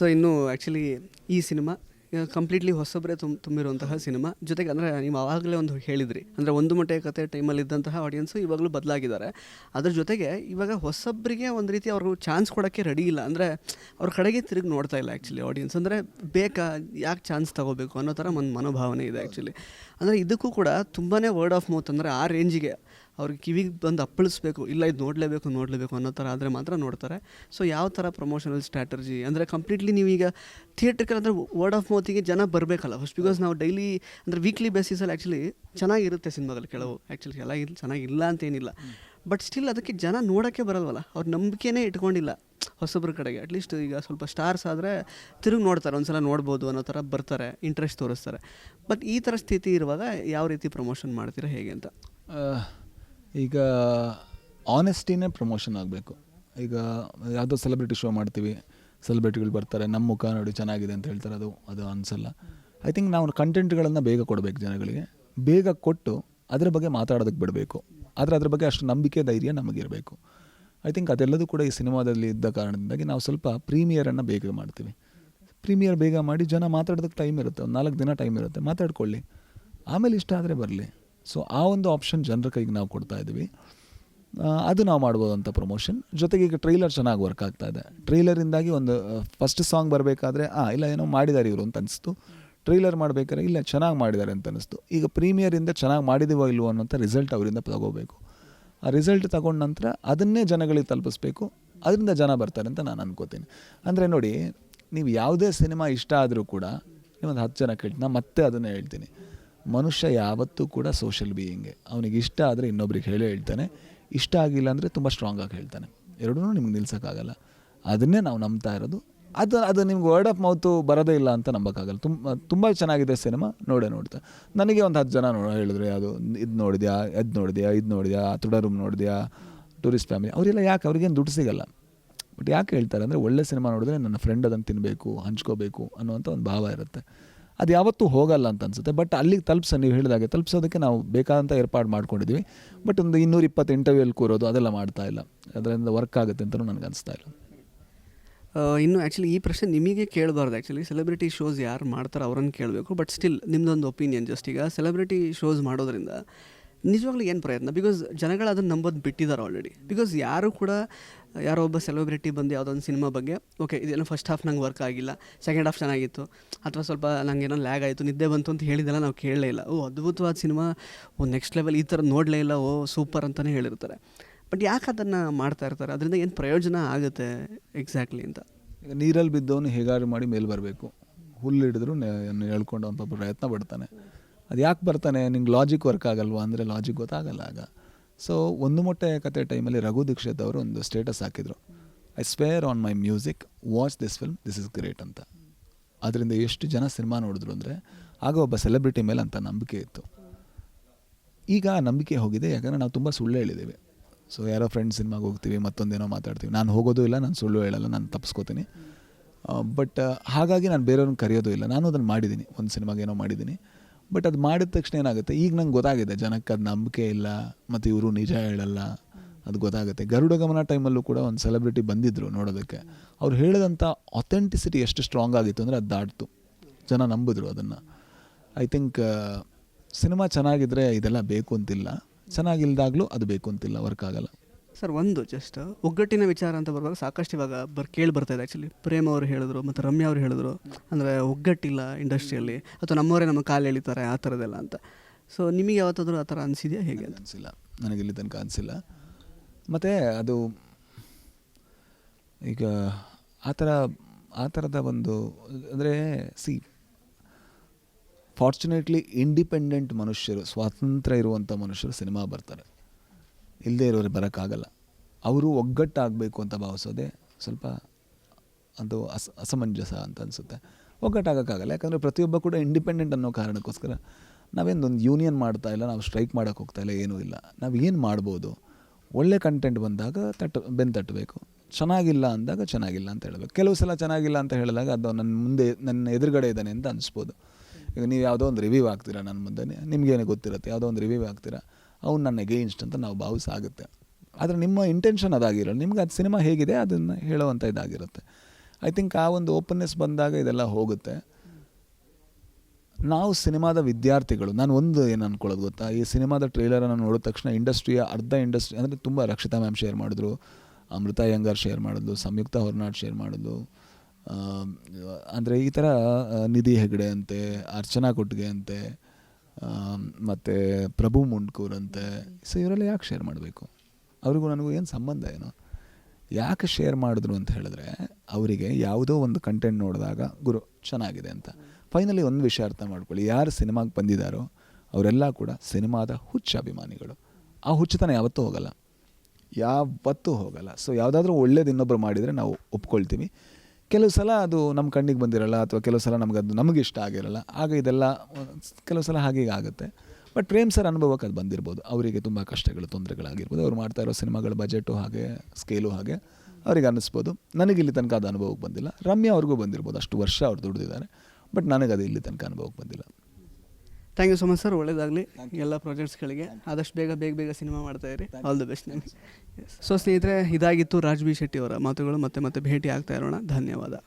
So ಇನ್ನು actually ಈ cinema completely ಹೊಸೊಬ್ಬರೇ ತುಂಬ ತುಂಬಿರುವಂತಹ ಸಿನಿಮಾ. ಜೊತೆಗೆ ಅಂದರೆ ನೀವು ಆವಾಗಲೇ ಒಂದು ಹೇಳಿದ್ರಿ, ಅಂದರೆ ಒಂದು ಮೊಟ್ಟೆ ಕತೆ ಟೈಮಲ್ಲಿ ಇದ್ದಂತಹ ಆಡಿಯನ್ಸು ಇವಾಗಲೂ ಬದಲಾಗಿದ್ದಾರೆ. ಅದ್ರ ಜೊತೆಗೆ ಇವಾಗ ಹೊಸೊಬ್ಬರಿಗೆ ಒಂದು ರೀತಿ ಅವ್ರಿಗೂ ಚಾನ್ಸ್ ಕೊಡೋಕ್ಕೆ ರೆಡಿ ಇಲ್ಲ, ಅಂದರೆ ಅವ್ರ ಕಡೆಗೆ ತಿರುಗಿ ನೋಡ್ತಾ ಇಲ್ಲ ಆ್ಯಕ್ಚುಲಿ ಆಡಿಯನ್ಸ್ ಅಂದರೆ ಬೇಕಾ, ಯಾಕೆ ಚಾನ್ಸ್ ತಗೋಬೇಕು ಅನ್ನೋ ಥರ ಒಂದು ಮನೋಭಾವನೆ ಇದೆ ಆ್ಯಕ್ಚುಲಿ ಅಂದರೆ ಇದಕ್ಕೂ ಕೂಡ ತುಂಬಾ ವರ್ಡ್ ಆಫ್ ಮೌತ್ ಅಂದರೆ ಆ ರೇಂಜಿಗೆ ಅವ್ರಿಗೆ ಕಿವಿಗೆ ಬಂದು ಅಪ್ಪಳಿಸ್ಬೇಕು, ಇಲ್ಲ ಇದು ನೋಡಲೇಬೇಕು ನೋಡಲೇಬೇಕು ಅನ್ನೋ ಥರ ಆದರೆ ಮಾತ್ರ ನೋಡ್ತಾರೆ. ಸೊ ಯಾವ ಥರ ಪ್ರಮೋಷನಲ್ ಸ್ಟ್ರಾಟಜಿ ಅಂದರೆ ಕಂಪ್ಲೀಟ್ಲಿ ನೀವೀಗ ಥಿಯೇಟ್ರಿಕಲ್ ಅಂದರೆ ವರ್ಡ್ ಆಫ್ ಮೌತಿಗೆ ಜನ ಬರಬೇಕಲ್ಲ. ಫಸ್ಟ್ ಬಿಕಾಸ್ ನಾವು ಡೈಲಿ ಅಂದರೆ ವೀಕ್ಲಿ ಬೇಸಿಸಲ್ಲಿ ಆ್ಯಕ್ಚುಲಿ ಚೆನ್ನಾಗಿರುತ್ತೆ ಸಿನಿಮಾದಲ್ಲಿ ಕೆಲವು ಆ್ಯಕ್ಚುಲಿ ಇಲ್ಲ ಚೆನ್ನಾಗಿಲ್ಲ ಅಂತೇನಿಲ್ಲ ಬಟ್ ಸ್ಟಿಲ್ ಅದಕ್ಕೆ ಜನ ನೋಡೋಕ್ಕೆ ಬರಲ್ವಲ್ಲ. ಅವ್ರ ನಂಬಿಕೆನೇ ಇಟ್ಕೊಂಡಿಲ್ಲ ಹೊಸಬ್ರ ಕಡೆಗೆ. ಅಟ್ಲೀಸ್ಟ್ ಈಗ ಸ್ವಲ್ಪ ಸ್ಟಾರ್ಸ್ ಆದರೆ ತಿರುಗಿ ನೋಡ್ತಾರೆ, ಒಂದ್ಸಲ ನೋಡ್ಬೋದು ಅನ್ನೋ ಥರ ಬರ್ತಾರೆ ಇಂಟ್ರೆಸ್ಟ್ ತೋರಿಸ್ತಾರೆ. ಬಟ್ ಈ ಥರ ಸ್ಥಿತಿ ಇರುವಾಗ ಯಾವ ರೀತಿ ಪ್ರಮೋಷನ್ ಮಾಡ್ತೀರಾ, ಹೇಗೆ ಅಂತ? ಈಗ ಆನೆಸ್ಟಿನೇ ಪ್ರಮೋಷನ್ ಆಗಬೇಕು. ಈಗ ಯಾವುದೋ ಸೆಲೆಬ್ರಿಟಿ ಶೋ ಮಾಡ್ತೀವಿ ಸೆಲೆಬ್ರಿಟಿಗಳು ಬರ್ತಾರೆ ನಮ್ಮ ಮುಖ ನೋಡಿ ಚೆನ್ನಾಗಿದೆ ಅಂತ ಹೇಳ್ತಾರೆ, ಅದು ಅದು ಅನಿಸಲ್ಲ. ಐ ಥಿಂಕ್ ನಾವು ಕಂಟೆಂಟ್ಗಳನ್ನು ಬೇಗ ಕೊಡಬೇಕು ಜನಗಳಿಗೆ. ಬೇಗ ಕೊಟ್ಟು ಅದರ ಬಗ್ಗೆ ಮಾತಾಡೋದಕ್ಕೆ ಬಿಡಬೇಕು. ಆದರೆ ಅದ್ರ ಬಗ್ಗೆ ಅಷ್ಟು ನಂಬಿಕೆ, ಧೈರ್ಯ ನಮಗಿರಬೇಕು ಐ ಥಿಂಕ್ ಅದೆಲ್ಲದೂ ಕೂಡ ಈ ಸಿನಿಮಾದಲ್ಲಿ ಇದ್ದ ಕಾರಣದಿಂದಾಗಿ ನಾವು ಸ್ವಲ್ಪ ಪ್ರೀಮಿಯರನ್ನು ಬೇಗ ಮಾಡ್ತೀವಿ. ಪ್ರೀಮಿಯರ್ ಬೇಗ ಮಾಡಿ ಜನ ಮಾತಾಡೋದಕ್ಕೆ ಟೈಮ್ ಇರುತ್ತೆ, ಒಂದು ನಾಲ್ಕು ದಿನ ಟೈಮ್ ಇರುತ್ತೆ, ಮಾತಾಡ್ಕೊಳ್ಳಿ. ಆಮೇಲೆ ಇಷ್ಟ ಆದರೆ ಬರಲಿ. ಸೊ ಆ ಒಂದು ಆಪ್ಷನ್ ಜನರ ಕೈಗೆ ನಾವು ಕೊಡ್ತಾ ಇದ್ದೀವಿ. ಅದು ನಾವು ಮಾಡ್ಬೋದಂಥ ಪ್ರಮೋಷನ್ ಜೊತೆಗೆ ಈಗ ಟ್ರೈಲರ್ ಚೆನ್ನಾಗಿ ವರ್ಕ್ ಆಗ್ತಾ ಇದೆ. ಟ್ರೈಲರಿಂದಾಗಿ ಒಂದು ಫಸ್ಟ್ ಸಾಂಗ್ ಬರಬೇಕಾದ್ರೆ, ಆ, ಇಲ್ಲ ಏನೋ ಮಾಡಿದ್ದಾರೆ ಇವರು ಅಂತ ಅನಿಸ್ತು. ಟ್ರೈಲರ್ ಮಾಡಬೇಕಾದ್ರೆ, ಇಲ್ಲ ಚೆನ್ನಾಗಿ ಮಾಡಿದ್ದಾರೆ ಅಂತ ಅನಿಸ್ತು. ಈಗ ಪ್ರೀಮಿಯರಿಂದ ಚೆನ್ನಾಗಿ ಮಾಡಿದೀವೋ ಇಲ್ವೋ ಅನ್ನೋಂಥ ರಿಸಲ್ಟ್ ಅವರಿಂದ ತಗೋಬೇಕು. ಆ ರಿಸಲ್ಟ್ ತಗೊಂಡ ನಂತರ ಅದನ್ನೇ ಜನಗಳಿಗೆ ತಲುಪಿಸ್ಬೇಕು. ಅದರಿಂದ ಜನ ಬರ್ತಾರೆ ಅಂತ ನಾನು ಅನ್ಕೋತೀನಿ. ಅಂದರೆ ನೋಡಿ, ನೀವು ಯಾವುದೇ ಸಿನಿಮಾ ಇಷ್ಟ ಆದರೂ ಕೂಡ ನೀವೊಂದು ಹತ್ತು ಜನ ಕೇಳ್ತೀನಿ. ನಾನು ಮತ್ತೆ ಅದನ್ನೇ ಹೇಳ್ತೀನಿ. ಮನುಷ್ಯ ಯಾವತ್ತೂ ಕೂಡ ಸೋಷಿಯಲ್ ಬೀಯಿಂಗೆ ಅವನಿಗೆ ಇಷ್ಟ ಆದರೆ ಇನ್ನೊಬ್ರಿಗೆ ಹೇಳೇ ಹೇಳ್ತಾನೆ. ಇಷ್ಟ ಆಗಿಲ್ಲ ಅಂದರೆ ತುಂಬ ಸ್ಟ್ರಾಂಗಾಗಿ ಹೇಳ್ತಾನೆ. ಎರಡೂ ನಿಮ್ಗೆ ನಿಲ್ಸೋಕ್ಕಾಗಲ್ಲ. ಅದನ್ನೇ ನಾವು ನಂಬ್ತಾ ಇರೋದು. ಅದು ಅದು ನಿಮ್ಗೆ ವರ್ಡ್ ಆಫ್ ಮೌತು ಬರೋದೇ ಇಲ್ಲ ಅಂತ ನಂಬೋಕ್ಕಾಗಲ್ಲ. ತುಂಬ ತುಂಬ ಚೆನ್ನಾಗಿದೆ ಸಿನಿಮಾ ನೋಡೇ ನೋಡ್ತಾ. ನನಗೆ ಒಂದು ಹತ್ತು ಜನ ನೋ ಹೇಳಿದ್ರೆ ಅದು ಇದು ನೋಡಿದ್ಯಾ, ಅದು ನೋಡಿದ್ಯಾ, ಇದು ನೋಡಿದ್ಯಾ ತುಡ ರೂಮ್ ನೋಡಿದ್ಯಾ ಟೂರಿಸ್ಟ್ ಫ್ಯಾಮಿಲಿ ಅವರೆಲ್ಲ ಯಾಕೆ ಅವ್ರಿಗೇನು ದುಡ್ಡು ಸಿಗಲ್ಲ. ಬಟ್ ಯಾಕೆ ಹೇಳ್ತಾರೆ ಅಂದರೆ ಒಳ್ಳೆ ಸಿನಿಮಾ ನೋಡಿದ್ರೆ ನನ್ನ ಫ್ರೆಂಡ್ ಅದನ್ನು ತಿನ್ನಬೇಕು ಹಂಚ್ಕೋಬೇಕು ಅನ್ನುವಂಥ ಒಂದು ಭಾವ ಇರುತ್ತೆ. ಅದು ಯಾವತ್ತೂ ಹೋಗಲ್ಲ ಅಂತ ಅನ್ಸುತ್ತೆ. ಬಟ್ ಅಲ್ಲಿಗೆ ತಲುಪಿಸ, ನೀವು ಹೇಳಿದಾಗೆ ತಲುಪಿಸೋದಕ್ಕೆ ನಾವು ಬೇಕಾದಂಥ ಏರ್ಪಾಡು ಮಾಡ್ಕೊಂಡಿದ್ದೀವಿ. ಬಟ್ ಒಂದು ಇನ್ನೂರ ಇಪ್ಪತ್ತು ಇಂಟರ್ವ್ಯೂಲ್ಲಿ ಕೂರೋದು ಅದೆಲ್ಲ ಮಾಡ್ತಾ ಇಲ್ಲ. ಅದರಿಂದ ವರ್ಕ್ ಆಗುತ್ತೆ ಅಂತಲೂ ನನಗೆ ಅನಿಸ್ತಾ ಇಲ್ಲ. ಇನ್ನು ಆ್ಯಕ್ಚುಲಿ ಈ ಪ್ರಶ್ನೆ ನಿಮಗೆ ಕೇಳಬಾರ್ದು. ಆ್ಯಕ್ಚುಲಿ ಸೆಲೆಬ್ರಿಟಿ ಶೋಸ್ ಯಾರು ಮಾಡ್ತಾರೋ ಅವ್ರನ್ನ ಕೇಳಬೇಕು. ಬಟ್ ಸ್ಟಿಲ್ ನಿಮ್ಮದೊಂದು ಒಪಿನಿಯನ್ ಜಸ್ಟ್ ಈಗ. ಸೆಲೆಬ್ರಿಟಿ ಶೋಸ್ ಮಾಡೋದ್ರಿಂದ ನಿಜವಾಗ್ಲೂ ಏನು ಪ್ರಯತ್ನ? ಬಿಕಾಸ್ ಜನಗಳು ಅದನ್ನು ನಂಬೋದು ಬಿಟ್ಟಿದ್ದಾರೆ ಆಲ್ರೆಡಿ ಬಿಕಾಸ್ ಯಾರು ಕೂಡ, ಯಾರೋ ಒಬ್ಬ ಸೆಲೆಬ್ರಿಟಿ ಬಂದು ಯಾವುದೊಂದು ಸಿನಿಮಾ ಬಗ್ಗೆ ಓಕೆ ಇದೇನೋ ಫಸ್ಟ್ ಹಾಫ್ ನಂಗೆ ವರ್ಕ್ ಆಗಿಲ್ಲ ಸೆಕೆಂಡ್ ಹಾಫ್ ಚೆನ್ನಾಗಿತ್ತು, ಅಥವಾ ಸ್ವಲ್ಪ ನಂಗೆ ಏನೋ ಲ್ಯಾಗ್ ಆಯಿತು, ನಿದ್ದೆ ಬಂತು ಅಂತ ಹೇಳಿದೆಲ್ಲ ನಾವು ಕೇಳಲೇ ಇಲ್ಲ. ಓ, ಅದ್ಭುತವಾದ ಸಿನಿಮಾ ಓ ನೆಕ್ಸ್ಟ್ ಲೆವೆಲ್ ಈ ಥರ ನೋಡಲೇ ಇಲ್ಲ, ಓ ಸೂಪರ್ ಅಂತಲೇ ಹೇಳಿರ್ತಾರೆ. ಬಟ್ ಯಾಕೆ ಅದನ್ನು ಮಾಡ್ತಾ ಇರ್ತಾರೆ? ಅದರಿಂದ ಏನು ಪ್ರಯೋಜನ ಆಗುತ್ತೆ ಎಕ್ಸಾಕ್ಟ್ಲಿ ಅಂತ? ಈಗ ನೀರಲ್ಲಿ ಬಿದ್ದವನು ಹೇಗಾರು ಮಾಡಿ ಮೇಲೆ ಬರಬೇಕು. ಹುಲ್ಲು ಹಿಡಿದ್ರು ಹೇಳ್ಕೊಂಡು ಪಾಪ ಪ್ರಯತ್ನ ಪಡ್ತಾನೆ. ಅದು ಯಾಕೆ ಬರ್ತಾನೆ? ನಿಂಗೆ ಲಾಜಿಕ್ ವರ್ಕ್ ಆಗಲ್ವಾ? ಅಂದರೆ ಲಾಜಿಕ್ ಗೊತ್ತಾಗಲ್ಲ ಆಗ. ಸೊ ಒಂದು ಮೊಟ್ಟೆ ಕತೆ ಟೈಮಲ್ಲಿ ರಘು ದೀಕ್ಷಿತ್ ಅವರು ಒಂದು ಸ್ಟೇಟಸ್ ಹಾಕಿದರು. I swear on my music watch this film this is great ಅಂತ. ಅದರಿಂದ ಎಷ್ಟು ಜನ ಸಿನಿಮಾ ನೋಡಿದ್ರು ಅಂದರೆ ಆಗ ಒಬ್ಬ ಸೆಲೆಬ್ರಿಟಿ ಮೇಲೆ ಅಂತ ನಂಬಿಕೆ ಇತ್ತು. ಈಗ ನಂಬಿಕೆ ಹೋಗಿದೆ, ಯಾಕಂದರೆ ನಾವು ತುಂಬ ಸುಳ್ಳು ಹೇಳಿದ್ದೀವಿ ಸೊ ಯಾರೋ ಫ್ರೆಂಡ್ಸ್ ಸಿನಿಮಾಗೆ ಹೋಗ್ತೀವಿ, ಮತ್ತೊಂದೇನೋ ಮಾತಾಡ್ತೀವಿ. ನಾನು ಹೋಗೋದು ಇಲ್ಲ, ನಾನು ಸುಳ್ಳು ಹೇಳಲ್ಲ, ನಾನು ತಪ್ಪಿಸ್ಕೋತೀನಿ ಬಟ್ ಹಾಗಾಗಿ ನಾನು ಬೇರೆಯವ್ರನ್ನ ಕರೆಯೋದು ಇಲ್ಲ. ನಾನು ಅದನ್ನು ಮಾಡಿದ್ದೀನಿ. ಒಂದು ಸಿನಿಮಾಗೆ ಏನೋ ಮಾಡಿದ್ದೀನಿ. ಬಟ್ ಅದು ಮಾಡಿದ ತಕ್ಷಣ ಏನಾಗುತ್ತೆ? ಈಗ ನಂಗೆ ಗೊತ್ತಾಗಿದೆ, ಜನಕ್ಕೆ ಅದು ನಂಬಿಕೆ ಇಲ್ಲ, ಮತ್ತು ಇವರು ನಿಜ ಹೇಳಲ್ಲ. ಅದು ಗೊತ್ತಾಗುತ್ತೆ. ಗರುಡ ಗಮನ ಟೈಮಲ್ಲೂ ಕೂಡ ಒಂದು ಸೆಲೆಬ್ರಿಟಿ ಬಂದಿದ್ದರು ನೋಡೋದಕ್ಕೆ. ಅವ್ರು ಹೇಳಿದಂಥ ಅಥೆಂಟಿಸಿಟಿ ಎಷ್ಟು ಸ್ಟ್ರಾಂಗ್ ಆಗಿತ್ತು ಅಂದರೆ ಅದು ದಾಟ್ತು. ಜನ ನಂಬಿದ್ರು ಅದನ್ನು. ಐ ಥಿಂಕ್ ಸಿನಿಮಾ ಚೆನ್ನಾಗಿದ್ದರೆ ಇದೆಲ್ಲ ಬೇಕು ಅಂತಿಲ್ಲ. ಚೆನ್ನಾಗಿಲ್ದಾಗಲೂ ಅದು ಬೇಕು ಅಂತಿಲ್ಲ ವರ್ಕ್ ಆಗಲ್ಲ. ಸರ್, ಒಂದು ಜಸ್ಟ್ ಒಗ್ಗಟ್ಟಿನ ವಿಚಾರ ಅಂತ ಬರುವಾಗ ಸಾಕಷ್ಟು ಇವಾಗ ಬರ್, ಕೇಳಿ ಬರ್ತಾ ಇದೆ ಆ್ಯಕ್ಚುಲಿ ಪ್ರೇಮ್ ಅವರು ಹೇಳಿದ್ರು ಮತ್ತು ರಮ್ಯಾ ಅವರು ಹೇಳಿದ್ರು. ಅಂದರೆ ಒಗ್ಗಟ್ಟಿಲ್ಲ ಇಂಡಸ್ಟ್ರಿಯಲ್ಲಿ ಅಥವಾ ನಮ್ಮವರೇ ನಮ್ಮ ಕಾಲು ಎಳಿತಾರೆ ಆ ಥರದ್ದೆಲ್ಲ ಅಂತ. ಸೊ ನಿಮಗೆ ಯಾವತ್ತಾದರೂ ಆ ಥರ ಅನಿಸಿದೆಯಾ ಹೇಗೆ ಅಂತ? ಅನಿಸಿಲ್ಲ. ನನಗೆ ಇಲ್ಲಿ ತನಕ ಅನಿಸಿಲ್ಲ. ಮತ್ತು ಅದು ಈಗ ಆ ಥರ ಆ ಥರದ ಒಂದು, ಅಂದರೆ ಸಿ ಫಾರ್ಚುನೇಟ್ಲಿ ಇಂಡಿಪೆಂಡೆಂಟ್ ಮನುಷ್ಯರು, ಸ್ವಾತಂತ್ರ್ಯ ಇರುವಂಥ ಮನುಷ್ಯರು ಸಿನಿಮಾ ಬರ್ತಾರೆ. ಇಲ್ಲದೇ ಇರೋರು ಬರೋಕ್ಕಾಗಲ್ಲ. ಅವರು ಒಗ್ಗಟ್ಟಾಗಬೇಕು ಅಂತ ಭಾವಿಸೋದೇ ಸ್ವಲ್ಪ ಅದು ಅಸ, ಅಸಮಂಜಸ ಅಂತ ಅನಿಸುತ್ತೆ. ಒಗ್ಗಟ್ಟಾಗೋಕ್ಕಾಗಲ್ಲ. ಯಾಕಂದರೆ ಪ್ರತಿಯೊಬ್ಬ ಕೂಡ ಇಂಡಿಪೆಂಡೆಂಟ್ ಅನ್ನೋ ಕಾರಣಕ್ಕೋಸ್ಕರ ನಾವೇನು ಒಂದು ಯೂನಿಯನ್ ಮಾಡ್ತಾ ಇಲ್ಲ, ನಾವು ಸ್ಟ್ರೈಕ್ ಮಾಡೋಕ್ಕೆ ಹೋಗ್ತಾ ಇಲ್ಲ, ಏನೂ ಇಲ್ಲ. ನಾವು ಏನು ಮಾಡ್ಬೋದು? ಒಳ್ಳೆ ಕಂಟೆಂಟ್ ಬಂದಾಗ ತಟ್ಟು ಬೆನ್ನು ತಟ್ಟಬೇಕು ಚೆನ್ನಾಗಿಲ್ಲ ಅಂದಾಗ ಚೆನ್ನಾಗಿಲ್ಲ ಅಂತ ಹೇಳಬೇಕು. ಕೆಲವು ಸಲ ಚೆನ್ನಾಗಿಲ್ಲ ಅಂತ ಹೇಳಿದಾಗ ಅದು ನನ್ನ ಮುಂದೆ, ನನ್ನ ಎದುರುಗಡೆ ಇದ್ದಾನೆ ಅಂತ ಅನಿಸ್ಬೋದು. ಈಗ ನೀವು ಯಾವುದೋ ಒಂದು ರಿವ್ಯೂ ಆಗ್ತೀರಾ ನನ್ನ ಮುಂದೆ? ನಿಮಗೇನು ಗೊತ್ತಿರುತ್ತೆ? ಯಾವುದೋ ಒಂದು ರಿವ್ಯೂ ಆಗ್ತೀರಾ ಅವ್ನು ನನ್ನ ಎಗೇನ್ಸ್ಟ್ ಅಂತ ನಾವು ಭಾವಿಸಾಗುತ್ತೆ. ಆದರೆ ನಿಮ್ಮ ಇಂಟೆನ್ಷನ್ ಅದಾಗಿರಲ್ಲ ನಿಮ್ಗೆ ಅದು ಸಿನಿಮಾ ಹೇಗಿದೆ, ಅದನ್ನು ಹೇಳೋವಂಥ ಇದಾಗಿರುತ್ತೆ. ಐ ಥಿಂಕ್ ಆ ಒಂದು ಓಪನ್ನೆಸ್ ಬಂದಾಗ ಇದೆಲ್ಲ ಹೋಗುತ್ತೆ. ನಾವು ಸಿನಿಮಾದ ವಿದ್ಯಾರ್ಥಿಗಳು, ನಾನು ಒಂದು ಏನು ಅನ್ಕೊಳ್ಳೋದು ಗೊತ್ತಾ? ಈ ಸಿನಿಮಾದ ಟ್ರೇಲರನ್ನು ನೋಡಿದ ತಕ್ಷಣ ಇಂಡಸ್ಟ್ರಿಯ ಅರ್ಧ ಇಂಡಸ್ಟ್ರಿ ಅಂದರೆ ತುಂಬ ರಕ್ಷಿತಾ ಮ್ಯಾಮ್ ಶೇರ್ ಮಾಡಿದ್ರು, ಅಮೃತ ಅಯ್ಯಂಗಾರ್ ಶೇರ್ ಮಾಡಿದ್ಲು, ಸಂಯುಕ್ತ ಹೊರನಾಡ್ ಶೇರ್ ಮಾಡಿದ್ಲು ಅಂದರೆ ಈ ಥರ ನಿಧಿ ಹೆಗಡೆ ಅಂತೆ, ಅರ್ಚನಾ ಕೊಟ್ಟಿಗೆ ಅಂತೆ ಮತ್ತು ಪ್ರಭು ಮುಂಡ್ಕೂರ್ ಅಂತೆ. ಸೊ ಇವರೆಲ್ಲ ಯಾಕೆ ಶೇರ್ ಮಾಡಬೇಕು? ಅವ್ರಿಗೂ ನನಗೂ ಏನು ಸಂಬಂಧ ಏನು? ಯಾಕೆ ಶೇರ್ ಮಾಡಿದ್ರು ಅಂತ ಹೇಳಿದ್ರೆ, ಅವರಿಗೆ ಯಾವುದೋ ಒಂದು ಕಂಟೆಂಟ್ ನೋಡಿದಾಗ, ಗುರು, ಚೆನ್ನಾಗಿದೆ ಅಂತ. ಫೈನಲಿ ಒಂದು ವಿಷಯ ಅರ್ಥ ಮಾಡ್ಕೊಳ್ಳಿ. ಯಾರು ಸಿನಿಮಾಗೆ ಬಂದಿದ್ದಾರೋ ಅವರೆಲ್ಲ ಕೂಡ ಸಿನಿಮಾದ ಹುಚ್ಚ ಅಭಿಮಾನಿಗಳು. ಆ ಹುಚ್ಚತನ ಯಾವತ್ತೂ ಹೋಗಲ್ಲ. ಯಾವತ್ತೂ ಹೋಗಲ್ಲ. ಸೊ ಯಾವುದಾದ್ರೂ ಒಳ್ಳೇದು ಇನ್ನೊಬ್ಬರು ಮಾಡಿದರೆ ನಾವು ಒಪ್ಕೊಳ್ತೀವಿ. ಕೆಲವು ಸಲ ಅದು ನಮ್ಮ ಕಣ್ಣಿಗೆ ಬಂದಿರಲ್ಲ ಅಥವಾ ಕೆಲವು ಸಲ ನಮ್ಗೆ ಅದು ನಮಗೆ ಇಷ್ಟ ಆಗಿರಲ್ಲ, ಆಗ ಇದೆಲ್ಲ, ಕೆಲವು ಸಲ ಹೀಗೆ ಆಗುತ್ತೆ. ಬಟ್ ಪ್ರೇಮ್ ಸರ್ ಅನುಭವಕ್ಕೆ ಅದು ಬಂದಿರ್ಬೋದು. ಅವರಿಗೆ ತುಂಬ ಕಷ್ಟಗಳು, ತೊಂದರೆಗಳಾಗಿರ್ಬೋದು. ಅವ್ರು ಮಾಡ್ತಾ ಇರೋ ಸಿನಿಮಾಗಳ ಬಜೆಟು ಹಾಗೆ ಸ್ಕೇಲು ಹಾಗೆ ಅವ್ರಿಗೆ ಅನ್ನಿಸ್ಬೋದು. ನನಗೆ ಇಲ್ಲಿ ತನಕ ಅದು ಅನುಭವಕ್ಕೆ ಬಂದಿಲ್ಲ. ರಮ್ಯಾ ಅವ್ರಿಗೂ ಬಂದಿರ್ಬೋದು. ಅಷ್ಟು ವರ್ಷ ಅವ್ರು ದುಡಿದಿದ್ದಾರೆ. ಬಟ್ ನನಗೆ ಅದು ಇಲ್ಲಿ ತನಕ ಅನುಭವಕ್ಕೆ ಬಂದಿಲ್ಲ. Thank you so much sir ಒಳ್ಳೇದಾಗಲಿ ಎಲ್ಲ ಪ್ರಾಜೆಕ್ಟ್ಸ್ಗಳಿಗೆ. ಆದಷ್ಟು ಬೇಗ ಬೇಗ ಬೇಗ ಸಿನಿಮಾ ಮಾಡ್ತಾ ಇರಿ. ಆಲ್ ದಿ ಬೆಸ್ಟ್ ನಿಮಗೆ. ಸೊ ಸ್ನೇಹಿತರೆ ಇದಾಗಿತ್ತು ರಾಜ್ ಬಿ ಶೆಟ್ಟಿ ಅವರ ಮಾತುಗಳು. ಮತ್ತೆ ಮತ್ತೆ ಭೇಟಿ ಆಗ್ತಾ ಇರೋಣ. ಧನ್ಯವಾದ.